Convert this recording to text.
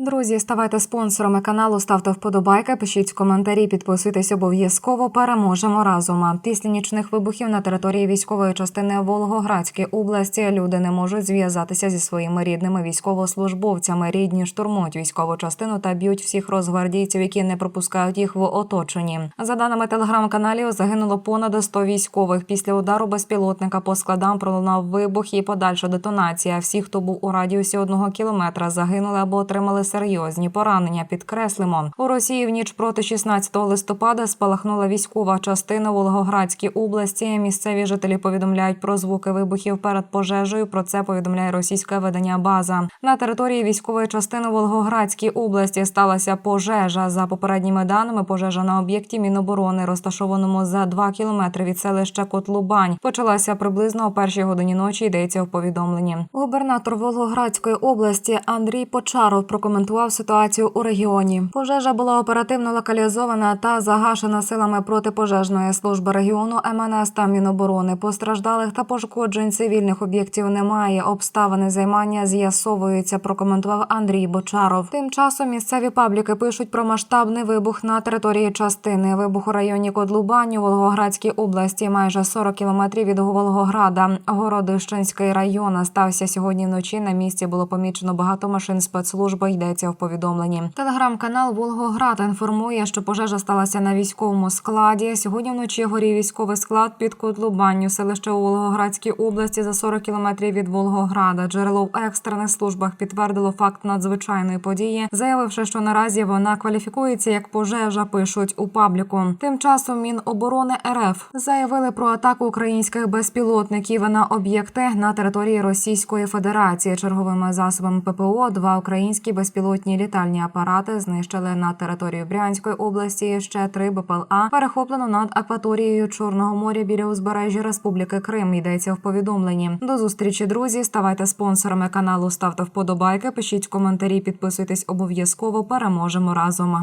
друзі, ставайте спонсорами каналу, ставте вподобайки, пишіть коментарі, підписуйтесь обов'язково. Переможемо разом. Після нічних вибухів на території військової частини Волгоградської області люди не можуть зв'язатися зі своїми рідними військовослужбовцями. Рідні штурмують військову частину та б'ють всіх розгвардійців, які не пропускають їх в оточенні. За даними телеграм-каналів, загинуло понад 100 військових. Після удару безпілотника по складам пролунав вибух і подальша детонація. Всі, хто був у радіусі одного кілометра, загинули або отримали серйозні поранення. Підкреслимо у Росії в ніч проти 16 листопада спалахнула військова частина Волгоградській області. Місцеві жителі повідомляють про звуки вибухів перед пожежею. Про це повідомляє російське видання База на території військової частини Волгоградській області. Сталася пожежа. За попередніми даними, пожежа на об'єкті Міноборони, розташованому за 2 кілометри від селища Котлубань, почалася приблизно о першій годині ночі. Йдеться в повідомленні. Губернатор Волгоградської області Андрій Почаров прокоментував ситуацію у регіоні. Пожежа була оперативно локалізована та загашена силами протипожежної служби регіону МНС та Міноборони. Постраждалих та пошкоджень цивільних об'єктів немає. Обставини займання з'ясовуються. Прокоментував Андрій Бочаров. Тим часом місцеві пабліки пишуть про масштабний вибух на території частини. Вибух у районі Кодлубань у Волгоградській області, майже 40 кілометрів від Волгограда. Городищенський район стався сьогодні вночі. На місці було помічено багато машин спецслужби. Йдеться в повідомленні. Телеграм-канал Волгоград інформує, що пожежа сталася на військовому складі. Сьогодні вночі горів військовий склад під Котлубанню, селище у Волгоградській області за 40 кілометрів від Волгограда. Джерело в екстрених службах підтвердило факт надзвичайної події, заявивши, що наразі вона кваліфікується як пожежа. Пишуть у пабліку. Тим часом Міноборони РФ заявили про атаку українських безпілотників на об'єкти на території Російської Федерації. Черговими засобами ППО два українські безпілотні літальні апарати знищили на території Брянської області. Ще три БПЛА перехоплено над акваторією Чорного моря біля узбережжя Республіки Крим. Йдеться в повідомленні. До зустрічі, друзі. Ставайте спонсорами каналу, ставте вподобайки, пишіть коментарі, підписуйтесь обов'язково. Переможемо разом.